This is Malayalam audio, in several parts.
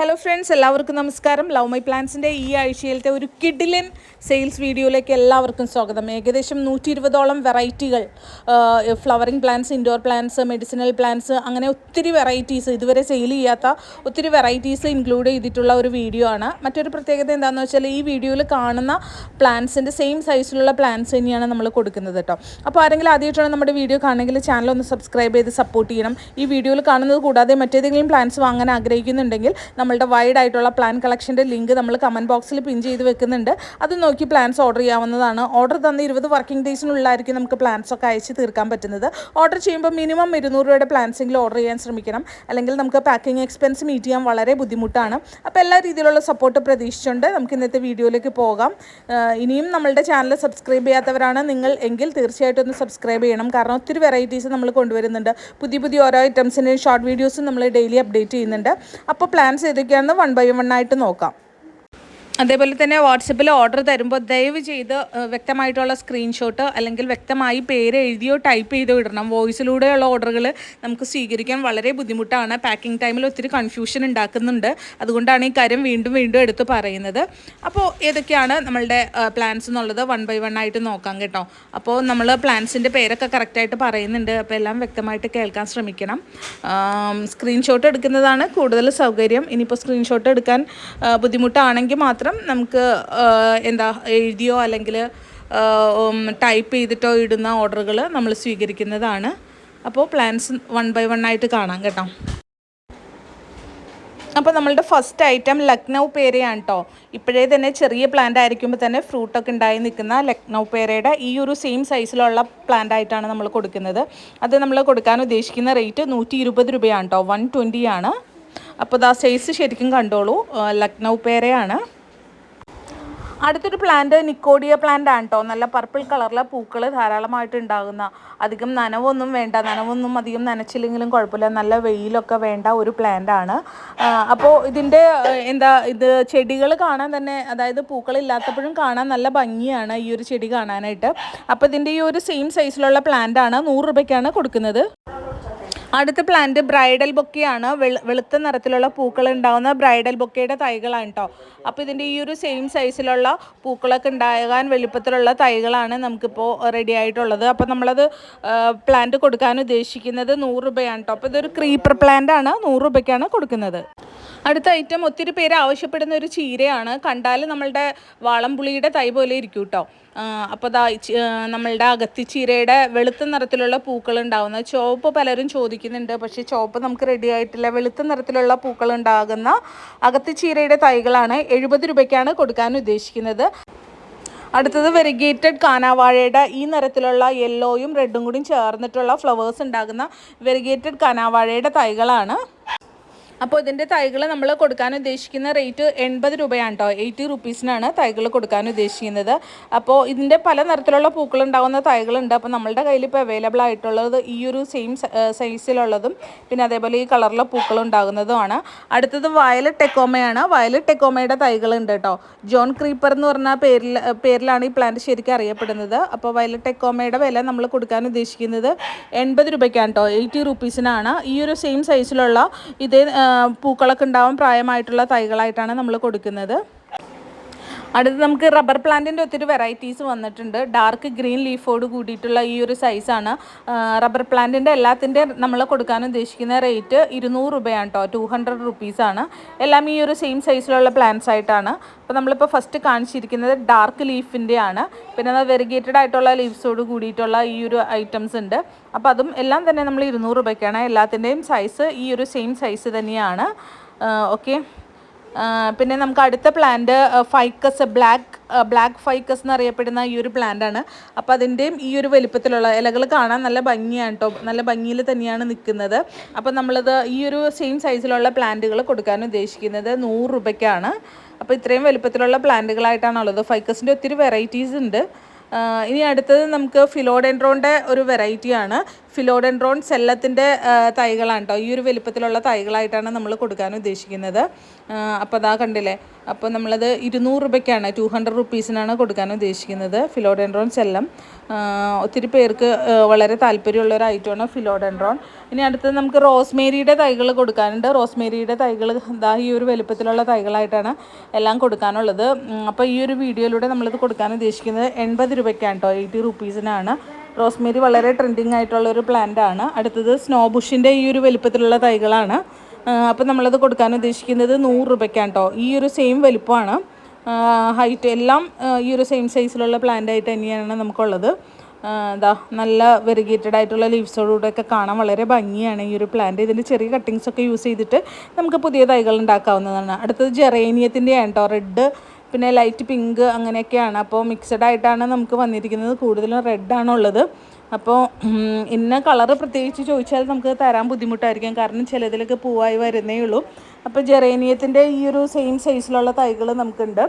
ഹലോ ഫ്രണ്ട്സ് എല്ലാവർക്കും നമസ്കാരം. ലവ് മൈ പ്ലാൻസിന്റെ ഈ ആഴ്ചയിലത്തെ ഒരു കിഡിലൻ സെയിൽസ് വീഡിയോയിലേക്ക് എല്ലാവർക്കും സ്വാഗതം. ഏകദേശം നൂറ്റി ഇരുപതോളം വെറൈറ്റികൾ flowering plants indoor plants medicinal plants അങ്ങനെ ഒത്തിരി വെറൈറ്റീസ് ഇതുവരെ സെയിൽ ചെയ്യാത്ത ഒത്തിരി വെറൈറ്റീസ് ഇൻക്ലൂഡ് ചെയ്തിട്ടുള്ള ഒരു വീഡിയോ ആണ്. മറ്റൊരു പ്രത്യേകത എന്താണെന്ന് വെച്ചാൽ ഈ വീഡിയോയിൽ കാണുന്ന പ്ലാന്റ്സിന്റെ സെയിം സൈസിലുള്ള പ്ലാന്റ്സ് തന്നെയാണ് നമ്മൾ കൊടുക്കുന്നത് കേട്ടോ. അപ്പോൾ ആരെങ്കിലും ആദ്യമായിട്ടാണ് നമ്മുടെ വീഡിയോ കാണുമെങ്കിൽ ചാനൽ ഒന്ന് സബ്സ്ക്രൈബ് ചെയ്ത് സപ്പോർട്ട് ചെയ്യണം. ഈ വീഡിയോയിൽ കാണുന്നത് കൂടാതെ മറ്റേതെങ്കിലും പ്ലാന്റ്സ് വാങ്ങാൻ ആഗ്രഹിക്കുന്നുണ്ടെങ്കിൽ നമ്മളുടെ വൈഡ് ആയിട്ടുള്ള പ്ലാൻ കളക്ഷന്റെ ലിങ്ക് നമ്മൾ കമന്റ് ബോക്സിൽ പിൻ ചെയ്ത് വെക്കുന്നുണ്ട്. അത് നോക്കി പ്ലാൻസ് ഓർഡർ ചെയ്യാവുന്നതാണ്. ഓർഡർ തന്ന ഇരുപത് വർക്കിംഗ് ഡേയ്സിനുള്ളിലായിരിക്കും നമുക്ക് പ്ലാൻസ് ഒക്കെ അയച്ച് തീർക്കാൻ പറ്റുന്നത്. ഓർഡർ ചെയ്യുമ്പോൾ മിനിമം ഇരുന്നൂറ് രൂപയുടെ പ്ലാൻസെങ്കിലും ഓർഡർ ചെയ്യാൻ ശ്രമിക്കണം. അല്ലെങ്കിൽ നമുക്ക് പാക്കിംഗ് എക്സ്പെൻസ് മീറ്റ് ചെയ്യാൻ വളരെ ബുദ്ധിമുട്ടാണ്. അപ്പോൾ എല്ലാ രീതിയിലുള്ള സപ്പോർട്ട് പ്രതീക്ഷിച്ചുകൊണ്ട് നമുക്ക് ഇന്നത്തെ വീഡിയോയിലേക്ക് പോകാം. ഇനിയും നമ്മളുടെ ചാനൽ സബ്സ്ക്രൈബ് ചെയ്യാത്തവരാണ് നിങ്ങൾ എങ്കിൽ തീർച്ചയായിട്ടും ഒന്ന് സബ്സ്ക്രൈബ് ചെയ്യണം. കാരണം ഒത്തിരി വെറൈറ്റീസ് നമ്മൾ കൊണ്ടുവരുന്നുണ്ട്. പുതിയ പുതിയ ഓരോ ഐറ്റംസിന്റെ ഷോർട്ട് വീഡിയോസും നമ്മൾ ഡെയിലി അപ്ഡേറ്റ് ചെയ്യുന്നുണ്ട്. അപ്പോൾ പ്ലാൻസ് ഏതൊക്കെയാണെന്ന് വൺ ബൈ വൺ ആയിട്ട് നോക്കാം. അതേപോലെ തന്നെ വാട്സപ്പിൽ ഓർഡർ തരുമ്പോൾ ദയവ് ചെയ്ത് വ്യക്തമായിട്ടുള്ള സ്ക്രീൻഷോട്ട് അല്ലെങ്കിൽ വ്യക്തമായി പേര് എഴുതിയോ ടൈപ്പ് ചെയ്തോ ഇടണം. വോയിസിലൂടെയുള്ള ഓർഡറുകൾ നമുക്ക് സ്വീകരിക്കാൻ വളരെ ബുദ്ധിമുട്ടാണ്. പാക്കിംഗ് ടൈമിൽ ഒത്തിരി കൺഫ്യൂഷൻ ഉണ്ടാക്കുന്നുണ്ട്. അതുകൊണ്ടാണ് ഈ കാര്യം വീണ്ടും വീണ്ടും എടുത്ത് പറയുന്നത്. അപ്പോൾ ഏതൊക്കെയാണ് നമ്മളുടെ പ്ലാൻസ് എന്നുള്ളത്? വൺ ബൈ വൺ ആയിട്ട് നോക്കാം കേട്ടോ. അപ്പോൾ നമ്മൾ പ്ലാൻസിന്റെ പേരൊക്കെ കറക്റ്റായിട്ട് പറയുന്നുണ്ട്. അപ്പോൾ എല്ലാം വ്യക്തമായിട്ട് കേൾക്കാൻ ശ്രമിക്കണം. സ്ക്രീൻഷോട്ട് എടുക്കുന്നതാണ് കൂടുതൽ സൗകര്യം. ഇനിയിപ്പോൾ സ്ക്രീൻഷോട്ട് എടുക്കാൻ ബുദ്ധിമുട്ടാണെങ്കിൽ മാത്രം നമുക്ക് എന്താ എഴുതിയോ അല്ലെങ്കിൽ ടൈപ്പ് ചെയ്തിട്ടോ ഇടുന്ന ഓർഡറുകൾ നമ്മൾ സ്വീകരിക്കുന്നതാണ്. അപ്പോൾ പ്ലാൻസ് വൺ ബൈ വൺ ആയിട്ട് കാണാം കേട്ടോ. അപ്പോൾ നമ്മളുടെ ഫസ്റ്റ് ഐറ്റം ലക്നൗ പേരയാണ് കേട്ടോ ഇപ്പോഴേ തന്നെ ചെറിയ പ്ലാന്റ് ആയിരിക്കുമ്പോൾ തന്നെ ഫ്രൂട്ടൊക്കെ ഉണ്ടായി നിൽക്കുന്ന ലക്നൗ പേരയുടെ ഈ ഒരു സെയിം സൈസിലുള്ള പ്ലാന്റ് ആയിട്ടാണ് നമ്മൾ കൊടുക്കുന്നത്. അത് നമ്മൾ കൊടുക്കാൻ ഉദ്ദേശിക്കുന്ന റേറ്റ് നൂറ്റി ഇരുപത് രൂപയാണ് കേട്ടോ വൺ ട്വന്റിയാണ് അപ്പോൾ ദാ സൈസ് ശരിക്കും കണ്ടോളൂ. ലക്നൗ പേരയാണ്. അടുത്തൊരു പ്ലാന്റ് നിക്കോഡിയ പ്ലാന്റ് ആണ് കേട്ടോ നല്ല പർപ്പിൾ കളറിലെ പൂക്കൾ ധാരാളമായിട്ട് ഉണ്ടാകുന്ന അധികം നനവൊന്നും വേണ്ട നനവൊന്നും അധികം നനച്ചില്ലെങ്കിലും കുഴപ്പമില്ല. നല്ല വെയിലൊക്കെ വേണ്ട ഒരു പ്ലാന്റ് ആണ്. അപ്പോൾ ഇതിന്റെ എന്താ ഇത് ചെടികൾ കാണാൻ തന്നെ അതായത് പൂക്കളില്ലാത്തപ്പോഴും കാണാൻ നല്ല ഭംഗിയാണ് ഈ ഒരു ചെടി കാണാനായിട്ട്. അപ്പോൾ ഇതിന്റെ ഈ ഒരു സെയിം സൈസിലുള്ള പ്ലാന്റ് ആണ് നൂറ് രൂപയ്ക്കാണ് കൊടുക്കുന്നത്. അടുത്ത പ്ലാന്റ് ബ്രൈഡൽ ബൊക്കെയാണ് വെളുത്ത നിറത്തിലുള്ള പൂക്കൾ ഉണ്ടാകുന്ന ബ്രൈഡൽ ബൊക്കയുടെ തൈകളാണ് കേട്ടോ അപ്പോൾ ഇതിന്റെ ഈ ഒരു സെയിം സൈസിലുള്ള പൂക്കളൊക്കെ ഉണ്ടാകാൻ വലുപ്പത്തിലുള്ള തൈകളാണ് നമുക്കിപ്പോൾ റെഡി ആയിട്ടുള്ളത്. അപ്പോൾ നമ്മളത് പ്ലാന്റ് കൊടുക്കാൻ ഉദ്ദേശിക്കുന്നത് നൂറ് രൂപയാണ് കേട്ടോ അപ്പോൾ ഇതൊരു ക്രീപ്പർ പ്ലാന്റ് ആണ്. നൂറ് രൂപയ്ക്കാണ് കൊടുക്കുന്നത്. അടുത്ത ഐറ്റം ഒത്തിരി പേര് ആവശ്യപ്പെടുന്ന ഒരു ചീരയാണ്. കണ്ടാൽ നമ്മളുടെ വാളംപുളിയുടെ തൈ പോലെ ഇരിക്കും കേട്ടോ അപ്പോൾ ദാ നമ്മളുടെ അകത്തിച്ചീരയുടെ വെളുത്ത നിറത്തിലുള്ള പൂക്കൾ ഉണ്ടാകുന്ന ചുവപ്പ് പലരും ചോദിക്കുന്നുണ്ട്. പക്ഷേ ചുവപ്പ് നമുക്ക് റെഡി ആയിട്ടില്ല. വെളുത്ത നിറത്തിലുള്ള പൂക്കൾ ഉണ്ടാകുന്ന അകത്തിച്ചീരയുടെ തൈകളാണ് എഴുപത് രൂപയ്ക്കാണ് കൊടുക്കാൻ ഉദ്ദേശിക്കുന്നത്. അടുത്തത് വെരിഗേറ്റഡ് കാനാവാഴയുടെ ഈ നിറത്തിലുള്ള യെല്ലോയും റെഡും കൂടിയും ചേർന്നിട്ടുള്ള ഫ്ലവേഴ്സ് ഉണ്ടാകുന്ന വെരിഗേറ്റഡ് കാനാവാഴയുടെ തൈകളാണ്. അപ്പോൾ ഇതിന്റെ തൈകൾ നമ്മൾ കൊടുക്കാൻ ഉദ്ദേശിക്കുന്ന റേറ്റ് എൺപത് രൂപയാണ് കേട്ടോ എയ്റ്റി റുപ്പീസിനാണ് തൈകൾ കൊടുക്കാൻ ഉദ്ദേശിക്കുന്നത്. അപ്പോൾ ഇതിന്റെ പല നിറത്തിലുള്ള പൂക്കൾ ഉണ്ടാകുന്ന തൈകളുണ്ട്. അപ്പോൾ നമ്മളുടെ കയ്യിൽ ഇപ്പോൾ അവൈലബിൾ ആയിട്ടുള്ളത് ഈ ഒരു സെയിം സൈസിലുള്ളതും പിന്നെ അതേപോലെ ഈ കളറിലെ പൂക്കൾ ഉണ്ടാകുന്നതുമാണ്. അടുത്തത് വയലറ്റ് ടെക്കോമയാണ് വയലറ്റ് ടെക്കോമയുടെ തൈകളുണ്ട് കേട്ടോ ജോൺ ക്രീപ്പർ എന്ന് പറഞ്ഞ പേരിൽ പേരിലാണ് ഈ പ്ലാന്റ് ശരിക്കും അറിയപ്പെടുന്നത്. അപ്പോൾ വയലറ്റ് ടെക്കോമയുടെ വില നമ്മൾ കൊടുക്കാൻ ഉദ്ദേശിക്കുന്നത് എൺപത് രൂപയ്ക്കാണ് കേട്ടോ എയ്റ്റി റുപ്പീസിനാണ്. ഈ ഒരു സെയിം സൈസിലുള്ള ഇതേ പൂക്കളൊക്കെ ഉണ്ടാവും പ്രായമായിട്ടുള്ള തൈകളായിട്ടാണ് നമ്മൾ കൊടുക്കുന്നത്. അടുത്ത് നമുക്ക് റബ്ബർ പ്ലാന്റിന്റെ ഒത്തിരി വെറൈറ്റീസ് വന്നിട്ടുണ്ട്. ഡാർക്ക് ഗ്രീൻ ലീഫോട് കൂടിയിട്ടുള്ള ഈ ഒരു സൈസാണ് റബ്ബർ പ്ലാന്റിന്റെ എല്ലാത്തിന്റെ നമ്മൾ കൊടുക്കാൻ ഉദ്ദേശിക്കുന്ന റേറ്റ് ഇരുന്നൂറ് രൂപയാണ് കേട്ടോ ടു ഹൺഡ്രഡ് റുപ്പീസാണ് എല്ലാം ഈ ഒരു സെയിം സൈസിലുള്ള പ്ലാന്റ്സ് ആയിട്ടാണ്. അപ്പോൾ നമ്മളിപ്പോൾ ഫസ്റ്റ് കാണിച്ചിരിക്കുന്നത് ഡാർക്ക് ലീഫിന്റെ ആണ്. പിന്നെ അത് വെറിഗേറ്റഡ് ആയിട്ടുള്ള ലീവ്സോട് കൂടിയിട്ടുള്ള ഈ ഒരു ഐറ്റംസ് ഉണ്ട്. അപ്പോൾ അതും എല്ലാം തന്നെ നമ്മൾ ഇരുന്നൂറ് രൂപയ്ക്കാണ്. എല്ലാത്തിന്റെയും സൈസ് ഈ ഒരു സെയിം സൈസ് തന്നെയാണ്. ഓക്കെ പിന്നെ നമുക്ക് അടുത്ത plant ficus black black ficus എന്നറിയപ്പെടുന്ന ഈ ഒരു പ്ലാന്റാണ് അപ്പോൾ അതിന്റെയും ഈ ഒരു വലിപ്പത്തിലുള്ള ഇലകൾ കാണാൻ നല്ല ഭംഗിയാണ് കേട്ടോ നല്ല ഭംഗിയിൽ തന്നെയാണ് നിൽക്കുന്നത് അപ്പോൾ നമ്മളത് ഈ ഒരു സെയിം സൈസിലുള്ള പ്ലാന്റുകൾ കൊടുക്കാൻ ഉദ്ദേശിക്കുന്നത് നൂറ് രൂപയ്ക്കാണ്. അപ്പോൾ ഇത്രയും വലിപ്പത്തിലുള്ള പ്ലാന്റുകളായിട്ടാണുള്ളത് ഫൈക്കസിന്റെ ഒത്തിരി വെറൈറ്റീസ് ഉണ്ട്. ഇനി അടുത്തത് നമുക്ക് ഫിലോഡെൻഡ്രോന്റെ ഒരു വെറൈറ്റിയാണ് ഫിലോഡെൻഡ്രോൺ സെല്ലത്തിന്റെ തൈകളാണ് കേട്ടോ ഈ ഒരു വലിപ്പത്തിലുള്ള തൈകളായിട്ടാണ് നമ്മൾ കൊടുക്കാൻ ഉദ്ദേശിക്കുന്നത്. അപ്പോൾ അതാ കണ്ടില്ലേ? അപ്പോൾ നമ്മളത് ഇരുന്നൂറ് രൂപയ്ക്കാണ് ടു ഹൺഡ്രഡ് റുപ്പീസിനാണ് കൊടുക്കാൻ ഉദ്ദേശിക്കുന്നത് ഫിലോഡെൻഡ്രോൺ സെല്ലം ഒത്തിരി പേർക്ക് വളരെ താല്പര്യമുള്ള ഒരു ഐറ്റമാണ് ഫിലോഡെൻഡ്രോൺ. ഇനി അടുത്തത് നമുക്ക് റോസ്മേരിയുടെ തൈകൾ കൊടുക്കാനുണ്ട്. റോസ്മേരിയുടെ തൈകൾ ദാ ഈ ഒരു വലിപ്പത്തിലുള്ള തൈകളായിട്ടാണ് എല്ലാം കൊടുക്കാനുള്ളത്. അപ്പോൾ ഈ ഒരു വീഡിയോയിലൂടെ നമ്മളിത് കൊടുക്കാൻ ഉദ്ദേശിക്കുന്നത് എൺപത് രൂപയ്ക്കാണ് കേട്ടോ എയ്റ്റി റുപ്പീസിനാണ്. റോസ്മേരി വളരെ ട്രെൻഡിങ് ആയിട്ടുള്ള ഒരു പ്ലാന്റ് ആണ്. അടുത്തത് സ്നോ ബുഷിന്റെ ഈ ഒരു വലിപ്പത്തിലുള്ള തൈകളാണ്. അപ്പോൾ നമ്മളത് കൊടുക്കാൻ ഉദ്ദേശിക്കുന്നത് നൂറ് രൂപയ്ക്കാണ് കേട്ടോ ഈ ഒരു സെയിം വലിപ്പമാണ്. ഹൈറ്റ് എല്ലാം ഈ ഒരു സെയിം സൈസിലുള്ള പ്ലാന്റ് ആയിട്ട് തന്നെയാണ് നമുക്കുള്ളത്. എന്താ നല്ല വെരിഗേറ്റഡ് ആയിട്ടുള്ള ലീവ്സോടുകൂടെയൊക്കെ കാണാൻ വളരെ ഭംഗിയാണ് ഈ ഒരു പ്ലാന്റ് ഇതിന്റെ ചെറിയ കട്ടിങ്സ് ഒക്കെ യൂസ് ചെയ്തിട്ട് നമുക്ക് പുതിയ തൈകൾ ഉണ്ടാക്കാവുന്നതാണ്. അടുത്തത് ജെറേനിയത്തിന്റെയാണ് കേട്ടോ റെഡ് പിന്നെ ലൈറ്റ് പിങ്ക് അങ്ങനെയൊക്കെയാണ്. അപ്പോൾ മിക്സഡ് ആയിട്ടാണ് നമുക്ക് വന്നിരിക്കുന്നത്. കൂടുതലും റെഡാണുള്ളത് അപ്പോൾ ഇന്ന കളറ് പ്രത്യേകിച്ച് ചോദിച്ചാൽ നമുക്ക് തരാൻ ബുദ്ധിമുട്ടായിരിക്കും. കാരണം ചിലതിലൊക്കെ പൂവായി വരുന്നേ ഉള്ളൂ. അപ്പോൾ ജെറേനിയത്തിന്റെ ഈ ഒരു സെയിം സൈസിലുള്ള തൈകൾ നമുക്കുണ്ട്.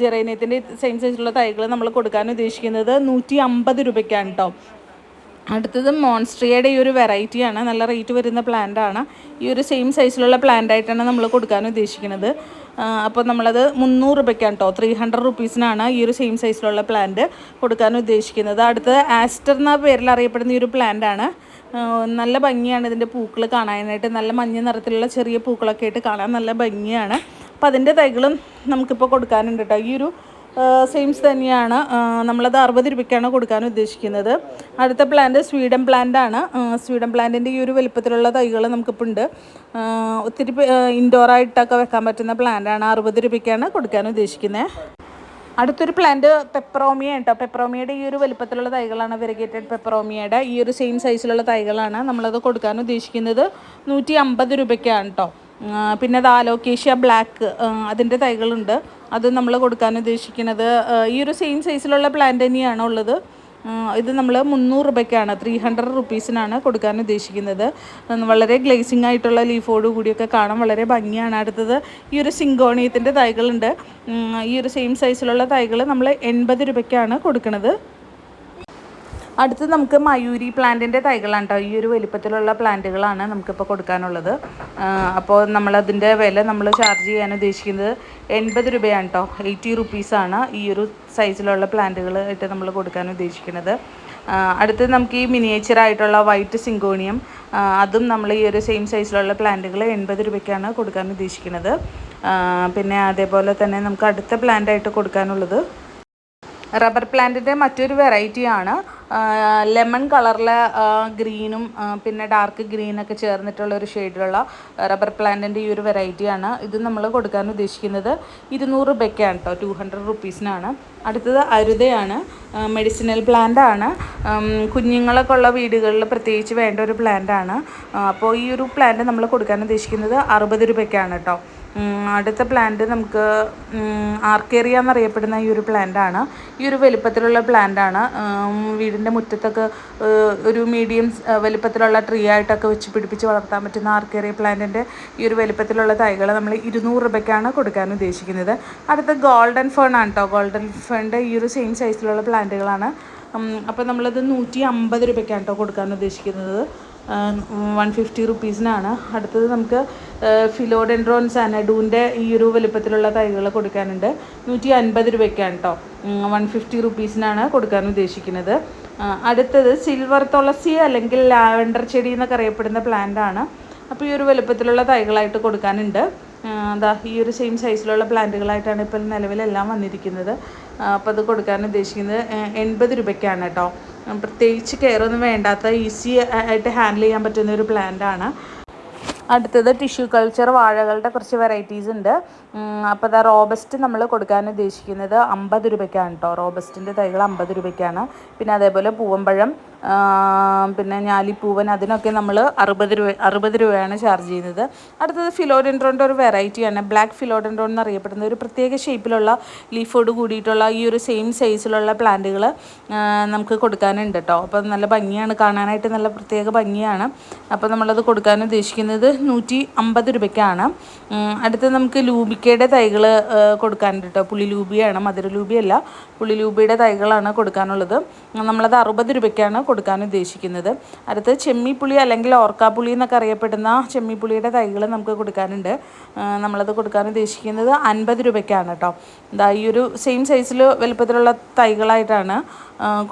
ജെറേനിയത്തിന്റെ സെയിം സൈസിലുള്ള തൈകൾ നമ്മൾ കൊടുക്കാൻ ഉദ്ദേശിക്കുന്നത് നൂറ്റി അമ്പത് രൂപയ്ക്കാണ് കേട്ടോ അടുത്തത് മോൺസ്ട്രിയയുടെ ഈ ഒരു വെറൈറ്റിയാണ് നല്ല റേറ്റ് വരുന്ന പ്ലാന്റ് ആണ്. ഈ ഒരു സെയിം സൈസിലുള്ള പ്ലാന്റ് ആയിട്ടാണ് നമ്മൾ കൊടുക്കാൻ ഉദ്ദേശിക്കുന്നത്. അപ്പോൾ നമ്മളത് മുന്നൂറ് രൂപയ്ക്കാണ് കേട്ടോ ത്രീ ഹൺഡ്രഡ് റുപ്പീസിനാണ് ഈ ഒരു സെയിം സൈസിലുള്ള പ്ലാന്റ് കൊടുക്കാൻ ഉദ്ദേശിക്കുന്നത്. അടുത്തത് ആസ്റ്റർ എന്ന പേരിൽ അറിയപ്പെടുന്ന ഈ ഒരു പ്ലാന്റാണ് നല്ല ഭംഗിയാണ് ഇതിന്റെ പൂക്കൾ കാണാനായിട്ട്. നല്ല മഞ്ഞ നിറത്തിലുള്ള ചെറിയ പൂക്കളൊക്കെ ആയിട്ട് കാണാൻ നല്ല ഭംഗിയാണ്. അപ്പോൾ അതിന്റെ തൈകളും നമുക്കിപ്പോൾ കൊടുക്കാനുണ്ട് കേട്ടോ ഈ ഒരു സെയിംസ് തന്നെയാണ്. നമ്മളത് അറുപത് രൂപയ്ക്കാണ് കൊടുക്കാൻ ഉദ്ദേശിക്കുന്നത്. അടുത്ത പ്ലാന്റ് സ്വീഡൻ പ്ലാന്റ് ആണ്. സ്വീഡൻ പ്ലാന്റിന്റെ ഈ ഒരു വലിപ്പത്തിലുള്ള തൈകൾ നമുക്കിപ്പോൾ ഉണ്ട് ഒത്തിരി ഇൻഡോറായിട്ടൊക്കെ വെക്കാൻ പറ്റുന്ന പ്ലാന്റ് ആണ്. അറുപത് രൂപയ്ക്കാണ് കൊടുക്കാൻ ഉദ്ദേശിക്കുന്നത് അടുത്തൊരു പ്ലാന്റ് പെപ്പറോമിയ കേട്ടോ പെപ്പറോമിയയുടെ ഈ ഒരു വലിപ്പത്തിലുള്ള തൈകളാണ് വെരിഗേറ്റഡ് പെപ്പറോമിയയുടെ ഈ ഒരു സെയിം സൈസിലുള്ള തൈകളാണ് നമ്മളത് കൊടുക്കാൻ ഉദ്ദേശിക്കുന്നത്. നൂറ്റി അമ്പത് രൂപയ്ക്കാണ് കേട്ടോ പിന്നെ അത് ആലോക്കേഷ്യ ബ്ലാക്ക് അതിന്റെ തൈകളുണ്ട്. അത് നമ്മൾ കൊടുക്കാൻ ഉദ്ദേശിക്കുന്നത്. ഈ ഒരു സെയിം സൈസിലുള്ള പ്ലാന്റ് തന്നെയാണ് ഉള്ളത്. ഇത് നമ്മൾ മുന്നൂറ് രൂപയ്ക്കാണ് ത്രീ ഹൺഡ്രഡ് റുപ്പീസിനാണ് കൊടുക്കാൻ ഉദ്ദേശിക്കുന്നത്. വളരെ ഗ്ലേസിംഗ് ആയിട്ടുള്ള ലീഫോട് കൂടിയൊക്കെ കാണാൻ വളരെ ഭംഗിയാണ്. അടുത്തത് ഈ ഒരു സിങ്കോണിയത്തിന്റെ തൈകളുണ്ട്. ഈ ഒരു സെയിം സൈസിലുള്ള തൈകൾ നമ്മൾ എൺപത് രൂപയ്ക്കാണ് കൊടുക്കുന്നത് അടുത്ത് നമുക്ക് മയൂരി പ്ലാന്റിന്റെ തൈകളാണ് കേട്ടോ ഈ ഒരു വലിപ്പത്തിലുള്ള പ്ലാന്റുകളാണ് നമുക്കിപ്പോൾ കൊടുക്കാനുള്ളത്. അപ്പോൾ നമ്മളതിന്റെ വില നമ്മൾ ചാർജ് ചെയ്യാൻ ഉദ്ദേശിക്കുന്നത് എൺപത് രൂപയാണ് കേട്ടോ എയ്റ്റി റുപ്പീസാണ് ഈ ഒരു സൈസിലുള്ള പ്ലാന്റുകൾ ആയിട്ട് നമ്മൾ കൊടുക്കാൻ ഉദ്ദേശിക്കുന്നത്. അടുത്ത് നമുക്ക് ഈ മിനിയേച്ചർ ആയിട്ടുള്ള വൈറ്റ് സിങ്കോണിയം അതും നമ്മൾ ഈ ഒരു സെയിം സൈസിലുള്ള പ്ലാന്റുകൾ എൺപത് രൂപയ്ക്കാണ് കൊടുക്കാൻ ഉദ്ദേശിക്കുന്നത്. പിന്നെ അതേപോലെ തന്നെ നമുക്ക് അടുത്ത പ്ലാന്റ് ആയിട്ട് കൊടുക്കാനുള്ളത്. റബ്ബർ പ്ലാന്റിന്റെ മറ്റൊരു വെറൈറ്റിയാണ് ലെമൺ കളറിലെ ഗ്രീനും പിന്നെ ഡാർക്ക് ഗ്രീനൊക്കെ ചേർന്നിട്ടുള്ള ഒരു ഷെയ്ഡിലുള്ള റബ്ബർ പ്ലാന്റിന്റെ ഈ ഒരു വെറൈറ്റിയാണ് ഇത് നമ്മൾ കൊടുക്കാൻ ഉദ്ദേശിക്കുന്നത്. ഇരുന്നൂറ് രൂപയ്ക്കാണ് കേട്ടോ ടു ഹൺഡ്രഡ് റുപ്പീസിനാണ് അടുത്തത് അരുതയാണ് മെഡിസിനൽ പ്ലാന്റാണ് കുഞ്ഞുങ്ങളൊക്കെ ഉള്ള വീടുകളിൽ പ്രത്യേകിച്ച് വേണ്ട ഒരു പ്ലാന്റാണ് അപ്പോൾ ഈ ഒരു പ്ലാന്റ് നമ്മൾ കൊടുക്കാൻ ഉദ്ദേശിക്കുന്നത് അറുപത് രൂപയ്ക്കാണ് കേട്ടോ. അടുത്ത പ്ലാന്റ് നമുക്ക് ആർക്കേറിയ എന്നറിയപ്പെടുന്ന ഈ ഒരു പ്ലാന്റാണ് ഈ ഒരു വലിപ്പത്തിലുള്ള പ്ലാന്റാണ് വീടിന്റെ മുറ്റത്തൊക്കെ ഒരു മീഡിയം വലിപ്പത്തിലുള്ള ട്രീ ആയിട്ടൊക്കെ വെച്ച് പിടിപ്പിച്ച് വളർത്താൻ പറ്റുന്ന ആർക്കേറിയ പ്ലാന്റിന്റെ ഈ ഒരു വലിപ്പത്തിലുള്ള തൈകൾ നമ്മൾ ഇരുന്നൂറ് രൂപയ്ക്കാണ് കൊടുക്കാൻ ഉദ്ദേശിക്കുന്നത്. അടുത്ത ഗോൾഡൻ ഫേൺ കേട്ടോ ഗോൾഡൻ ഫേണിന്റെ ഈ ഒരു സെയിം സൈസിലുള്ള പ്ലാന്റുകളാണ് അപ്പോൾ നമ്മളത് നൂറ്റി അമ്പത് രൂപയ്ക്കാണ് കേട്ടോ കൊടുക്കാൻ ഉദ്ദേശിക്കുന്നത്. വൺ ഫിഫ്റ്റി റുപ്പീസിനാണ്. അടുത്തത് നമുക്ക് ഫിലോഡെൻഡ്രോൺ അനഡൂന്റെ ഈ ഒരു വലുപ്പത്തിലുള്ള തൈകൾ കൊടുക്കാനുണ്ട്. നൂറ്റി അൻപത് രൂപയ്ക്കാണ് കേട്ടോ വൺ ഫിഫ്റ്റി റുപ്പീസിനാണ് കൊടുക്കാൻ ഉദ്ദേശിക്കുന്നത്. അടുത്തത് സിൽവർ തുളസി അല്ലെങ്കിൽ ലാവൻഡർ ചെടി എന്നൊക്കെ അറിയപ്പെടുന്ന പ്ലാന്റ് ആണ്. അപ്പോൾ ഈ ഒരു വലുപ്പത്തിലുള്ള തൈകളായിട്ട് കൊടുക്കാനുണ്ട്. അതാ ഈ ഒരു സെയിം സൈസിലുള്ള പ്ലാന്റുകളായിട്ടാണ് ഇപ്പോൾ നിലവിലെല്ലാം വന്നിരിക്കുന്നത്. അപ്പോൾ അത് കൊടുക്കാൻ ഉദ്ദേശിക്കുന്നത് എൺപത് രൂപയ്ക്കാണ് കേട്ടോ പ്രത്യേകിച്ച് കെയർ ഒന്നും വേണ്ടാത്ത ഈസി ആയിട്ട് ഹാൻഡിൽ ചെയ്യാൻ പറ്റുന്ന ഒരു പ്ലാന്റ് ആണ്. അടുത്തത് ടിഷ്യൂ കൾച്ചർ വാഴകളുടെ കുറച്ച് വെറൈറ്റീസ് ഉണ്ട്. അപ്പോൾ അതാ റോബസ്റ്റ് നമ്മൾ കൊടുക്കാൻ ഉദ്ദേശിക്കുന്നത് അമ്പത് രൂപയ്ക്കാണ് കേട്ടോ റോബസ്റ്റിന്റെ തൈകൾ അമ്പത് രൂപയ്ക്കാണ്. പിന്നെ അതേപോലെ പൂവമ്പഴം പിന്നെ ഞാലിപ്പൂവൻ അതിനൊക്കെ നമ്മൾ അറുപത് രൂപ അറുപത് രൂപയാണ് ചാർജ് ചെയ്യുന്നത്. അടുത്തത് ഫിലോഡെൻഡ്രോന്റെ ഒരു വെറൈറ്റിയാണ് ബ്ലാക്ക് ഫിലോഡെൻഡ്രോൺ എന്നറിയപ്പെടുന്ന ഒരു പ്രത്യേക ഷേപ്പിലുള്ള ലീഫോട് കൂടിയിട്ടുള്ള ഈ ഒരു സെയിം സൈസിലുള്ള പ്ലാന്റുകൾ നമുക്ക് കൊടുക്കാനുണ്ട് കേട്ടോ അപ്പോൾ നല്ല ഭംഗിയാണ് കാണാനായിട്ട് നല്ല പ്രത്യേക ഭംഗിയാണ്. അപ്പോൾ നമ്മളത് കൊടുക്കാൻ ഉദ്ദേശിക്കുന്നത് നൂറ്റി അമ്പത് രൂപയ്ക്കാണ് അടുത്തത് അടുത്ത് നമുക്ക് ലൂബിക്കയുടെ തൈകൾ കൊടുക്കാനുണ്ട് കേട്ടോ പുളിലൂബിയാണ് മധുര ലൂബിയല്ല പുളിലൂബിയുടെ തൈകളാണ് കൊടുക്കാനുള്ളത്. നമ്മളത് അറുപത് രൂപയ്ക്കാണ് കൊടുക്കാൻ ഉദ്ദേശിക്കുന്നത്. അടുത്ത് ചെമ്മിപ്പുളി അല്ലെങ്കിൽ ഓർക്കാപ്പുളി എന്നൊക്കെ അറിയപ്പെടുന്ന ചെമ്മിപ്പുളിയുടെ തൈകൾ നമുക്ക് കൊടുക്കാനുണ്ട്. നമ്മളത് കൊടുക്കാൻ ഉദ്ദേശിക്കുന്നത് അൻപത് രൂപയ്ക്കാണ് കേട്ടോ. എന്താ ഈ ഒരു സെയിം സൈസിൽ വലുപ്പത്തിലുള്ള തൈകളായിട്ടാണ്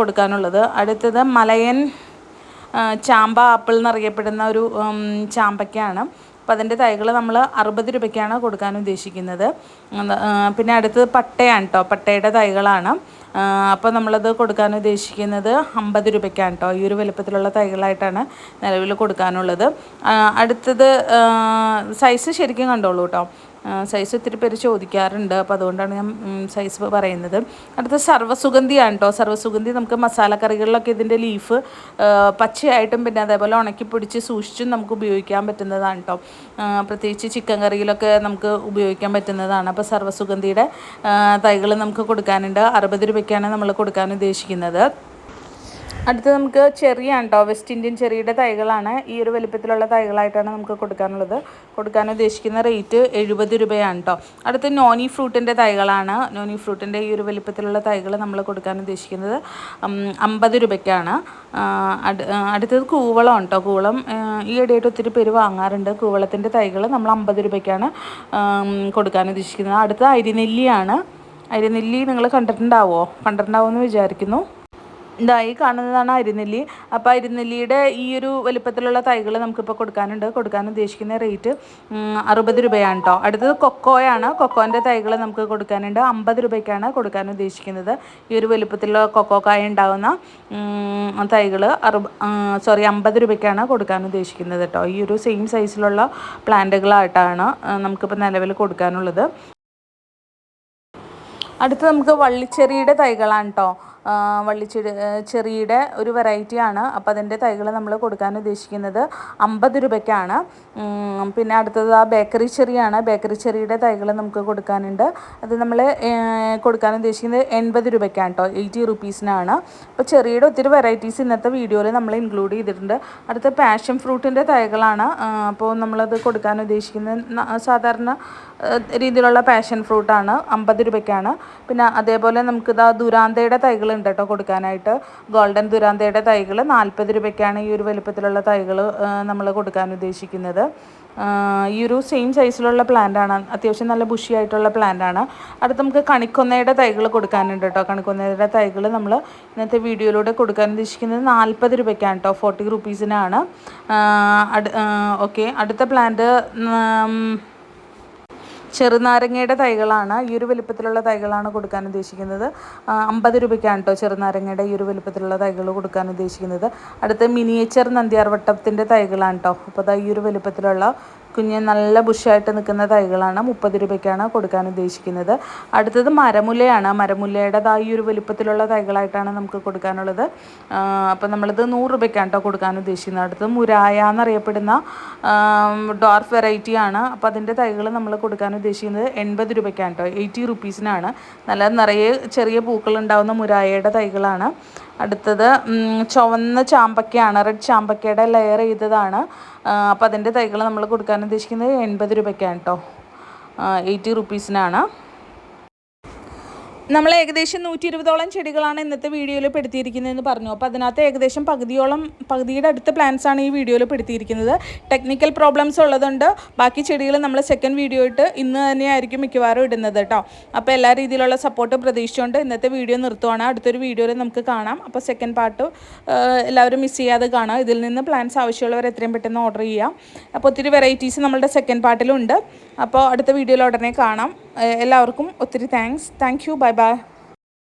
കൊടുക്കാനുള്ളത്. അടുത്തത് മലയൻ ചാമ്പ ആപ്പിൾ എന്നറിയപ്പെടുന്ന ഒരു ചാമ്പയ്ക്കാണ്. അപ്പോൾ അതിന്റെ തൈകൾ നമ്മൾ അറുപത് രൂപയ്ക്കാണ് കൊടുക്കാൻ ഉദ്ദേശിക്കുന്നത്. പിന്നെ അടുത്തത് പട്ടയാണ് കേട്ടോ പട്ടയുടെ തൈകളാണ്. അപ്പോൾ നമ്മളത് കൊടുക്കാൻ ഉദ്ദേശിക്കുന്നത് അമ്പത് രൂപയ്ക്കാണ് കേട്ടോ ഈ ഒരു വലുപ്പത്തിലുള്ള തൈകളായിട്ടാണ് നിലവിൽ കൊടുക്കാനുള്ളത്. അടുത്തത് സൈസ് ശരിക്കും കണ്ടോളൂ കേട്ടോ സൈസ് ഒത്തിരി പേര് ചോദിക്കാറുണ്ട്. അപ്പോൾ അതുകൊണ്ടാണ് ഞാൻ സൈസ് പറയുന്നത്. അടുത്ത സർവസുഗന്ധിയാണ് കേട്ടോ സർവസുഗന്ധി നമുക്ക് മസാലക്കറികളിലൊക്കെ ഇതിന്റെ ലീഫ് പച്ചയായിട്ടും പിന്നെ അതേപോലെ ഉണക്കി പൊടിച്ച് സൂക്ഷിച്ചും നമുക്ക് ഉപയോഗിക്കാൻ പറ്റുന്നതാണ് കേട്ടോ പ്രത്യേകിച്ച് ചിക്കൻ കറിയിലൊക്കെ നമുക്ക് ഉപയോഗിക്കാൻ പറ്റുന്നതാണ്. അപ്പോൾ സർവസുഗന്ധിയുടെ തൈകൾ നമുക്ക് കൊടുക്കാനുണ്ട്. അറുപത് രൂപയ്ക്കാണ് നമ്മൾ കൊടുക്കാൻ ഉദ്ദേശിക്കുന്നത്. അടുത്ത് നമുക്ക് ചെറിയാണ് കേട്ടോ വെസ്റ്റ് ഇന്ത്യൻ ചെറിയുടെ തൈകളാണ്. ഈ ഒരു വലിപ്പത്തിലുള്ള തൈകളായിട്ടാണ് നമുക്ക് കൊടുക്കാനുള്ളത്. കൊടുക്കാൻ ഉദ്ദേശിക്കുന്ന റേറ്റ് എഴുപത് രൂപയാണ് കേട്ടോ അടുത്ത് നോനി ഫ്രൂട്ടിന്റെ തൈകളാണ്. നോനി ഫ്രൂട്ടിന്റെ ഈ ഒരു വലിപ്പത്തിലുള്ള തൈകൾ നമ്മൾ കൊടുക്കാൻ ഉദ്ദേശിക്കുന്നത് അമ്പത് രൂപയ്ക്കാണ്. അടുത്തത് കൂവളം കേട്ടോ കൂവളം ഈ ഇടയായിട്ട് ഒത്തിരി പേര് വാങ്ങാറുണ്ട്. കൂവളത്തിന്റെ തൈകൾ നമ്മൾ അമ്പത് രൂപയ്ക്കാണ് കൊടുക്കാൻ ഉദ്ദേശിക്കുന്നത്. അടുത്തത് അരിനെല്ലിയാണ്. അരിനെല്ലി നിങ്ങൾ കണ്ടിട്ടുണ്ടാവോ? കണ്ടിട്ടുണ്ടാവുമെന്ന് വിചാരിക്കുന്നു. ഇതാ ഈ കാണുന്നതാണ് അരിനെല്ലി. അപ്പോൾ അരിനെല്ലിയുടെ ഈ ഒരു വലിപ്പത്തിലുള്ള തൈകൾ നമുക്കിപ്പോൾ കൊടുക്കാനുണ്ട്. കൊടുക്കാൻ ഉദ്ദേശിക്കുന്ന റേറ്റ് അറുപത് രൂപയാണ് കേട്ടോ അടുത്തത് കൊക്കോയാണ്. കൊക്കോന്റെ തൈകൾ നമുക്ക് കൊടുക്കാനുണ്ട്. അമ്പത് രൂപയ്ക്കാണ് കൊടുക്കാൻ ഉദ്ദേശിക്കുന്നത്. ഈ ഒരു വലിപ്പത്തിലുള്ള കൊക്കോ കായ ഉണ്ടാകുന്ന തൈകൾ അറുപ സോറി അമ്പത് രൂപയ്ക്കാണ് കൊടുക്കാൻ ഉദ്ദേശിക്കുന്നത് കേട്ടോ ഈ ഒരു സെയിം സൈസിലുള്ള പ്ലാന്റുകളായിട്ടാണ് നമുക്കിപ്പോൾ നിലവിൽ കൊടുക്കാനുള്ളത്. അടുത്ത് നമുക്ക് വള്ളിച്ചെറിയുടെ തൈകളാണ് കേട്ടോ വള്ളിച്ചെടി ചെറിയുടെ ഒരു വെറൈറ്റിയാണ് അപ്പോൾ അതിന്റെ തൈകൾ നമ്മൾ കൊടുക്കാൻ ഉദ്ദേശിക്കുന്നത് അമ്പത് രൂപയ്ക്കാണ്. പിന്നെ അടുത്തത് ആ ബേക്കറി ചെറിയാണ്. ബേക്കറി ചെറിയുടെ തൈകൾ നമുക്ക് കൊടുക്കാനുണ്ട്. അത് നമ്മൾ കൊടുക്കാൻ ഉദ്ദേശിക്കുന്നത് എൺപത് രൂപയ്ക്കാണ് കേട്ടോ എയ്റ്റി റുപ്പീസിനാണ് അപ്പോൾ ചെറിയുടെ ഒത്തിരി വെറൈറ്റീസ് ഇന്നത്തെ വീഡിയോയിൽ നമ്മൾ ഇൻക്ലൂഡ് ചെയ്തിട്ടുണ്ട്. അടുത്ത പാഷൻ ഫ്രൂട്ടിന്റെ തൈകളാണ്. അപ്പോൾ നമ്മളത് കൊടുക്കാൻ ഉദ്ദേശിക്കുന്നത് സാധാരണ രീതിയിലുള്ള പാഷൻ ഫ്രൂട്ടാണ് അമ്പത് രൂപയ്ക്കാണ്. പിന്നെ അതേപോലെ നമുക്കിതാ ദുരാന്തയുടെ തൈകൾ ഉണ്ട് കേട്ടോ കൊടുക്കാനായിട്ട്. ഗോൾഡൻ ദുരാന്തയുടെ തൈകൾ നാൽപ്പത് രൂപയ്ക്കാണ് ഈ ഒരു വലുപ്പത്തിലുള്ള തൈകൾ നമ്മൾ കൊടുക്കാൻ ഉദ്ദേശിക്കുന്നത്. ഈ ഒരു സെയിം സൈസിലുള്ള പ്ലാന്റ് ആണ്. അത്യാവശ്യം നല്ല ബുഷി ആയിട്ടുള്ള പ്ലാന്റ് ആണ്. അടുത്ത് നമുക്ക് കണിക്കൊന്നയുടെ തൈകൾ കൊടുക്കാനുണ്ട് കേട്ടോ. കണിക്കൊന്നയുടെ തൈകൾ നമ്മൾ ഇന്നത്തെ വീഡിയോയിലൂടെ കൊടുക്കാൻ ഉദ്ദേശിക്കുന്നത് നാൽപ്പത് രൂപയ്ക്കാണ് കേട്ടോ. ഫോർട്ടി റുപ്പീസിനാണ് ഓക്കെ അടുത്ത പ്ലാന്റ് ചെറുനാരങ്ങയുടെ തൈകളാണ്. ഈ ഒരു വലിപ്പത്തിലുള്ള തൈകളാണ് കൊടുക്കാൻ ഉദ്ദേശിക്കുന്നത്. അമ്പത് രൂപയ്ക്കാണ് കേട്ടോ ചെറുനാരങ്ങയുടെ ഈ ഒരു വലിപ്പത്തിലുള്ള തൈകൾ കൊടുക്കാൻ ഉദ്ദേശിക്കുന്നത്. അടുത്ത മിനിയേച്ചർ നന്ദിയാർവട്ടത്തിന്റെ തൈകളാണ് കേട്ടോ അപ്പോൾ അതാ ഈ ഒരു വലിപ്പത്തിലുള്ള കുഞ്ഞ് നല്ല ബുഷായിട്ട് നിൽക്കുന്ന തൈകളാണ് മുപ്പത് രൂപയ്ക്കാണ് കൊടുക്കാൻ ഉദ്ദേശിക്കുന്നത്. അടുത്തത് മരമുലയാണ്. മരമുലയുടെ ഈ ഒരു വലിപ്പത്തിലുള്ള തൈകളായിട്ടാണ് നമുക്ക് കൊടുക്കാനുള്ളത്. അപ്പോൾ നമ്മളിത് നൂറ് രൂപയ്ക്കാണ് കേട്ടോ കൊടുക്കാൻ ഉദ്ദേശിക്കുന്നത്. അടുത്തത് മുരായ എന്നറിയപ്പെടുന്ന ഡോർഫ് വെറൈറ്റിയാണ്. അപ്പോൾ അതിന്റെ തൈകൾ നമ്മൾ കൊടുക്കാൻ ഉദ്ദേശിക്കുന്നത് എൺപത് രൂപയ്ക്കാണ് കേട്ടോ എയ്റ്റി റുപ്പീസിനാണ്. നല്ല നിറയെ ചെറിയ പൂക്കൾ ഉണ്ടാകുന്ന മുരായയുടെ തൈകളാണ്. അടുത്തത് ചുവന്ന ചാമ്പക്കയാണ്. റെഡ് ചാമ്പക്കയുടെ ലെയർ ചെയ്തതാണ്. അപ്പോൾ അതിന്റെ തൈകൾ നമ്മൾ കൊടുക്കാൻ ഉദ്ദേശിക്കുന്നത് എൺപത് രൂപയ്ക്കാണ് കേട്ടോ എയ്റ്റി റുപ്പീസിനാണ് നമ്മൾ ഏകദേശം നൂറ്റി ഇരുപതോളം ചെടികളാണ് ഇന്നത്തെ വീഡിയോയിൽ പെടുത്തിയിരിക്കുന്നതെന്ന് പറഞ്ഞു. അപ്പോൾ അതിനകത്ത് ഏകദേശം പകുതിയോളം പകുതിയുടെ അടുത്ത ആണ് ഈ വീഡിയോയിൽ പെടുത്തിയിരിക്കുന്നത്. ടെക്നിക്കൽ പ്രോബ്ലംസ് ഉള്ളതുകൊണ്ട് ബാക്കി ചെടികൾ നമ്മൾ സെക്കൻഡ് വീഡിയോ ഇട്ട് ഇന്ന് തന്നെയായിരിക്കും മിക്കവാറും ഇടുന്നത് കേട്ടോ. അപ്പോൾ എല്ലാ രീതിയിലുള്ള സപ്പോർട്ട് പ്രതീക്ഷിച്ചുകൊണ്ട് ഇന്നത്തെ വീഡിയോ നിർത്തുവാണ്. അടുത്തൊരു വീഡിയോയിൽ നമുക്ക് കാണാം. അപ്പോൾ സെക്കൻഡ് പാർട്ട് എല്ലാവരും മിസ് ചെയ്യാതെ കാണാം. ഇതിൽ നിന്ന് പ്ലാൻസ് ആവശ്യമുള്ളവർ എത്രയും പെട്ടെന്ന് ഓർഡർ ചെയ്യാം. അപ്പോൾ ഒത്തിരി വെറൈറ്റീസ് നമ്മളുടെ സെക്കൻഡ് പാർട്ടിലുണ്ട് അപ്പോൾ അടുത്ത വീഡിയോയിൽ ഉടനെ കാണാം. എല്ലാവർക്കും ഒത്തിരി thanks thank you bye bye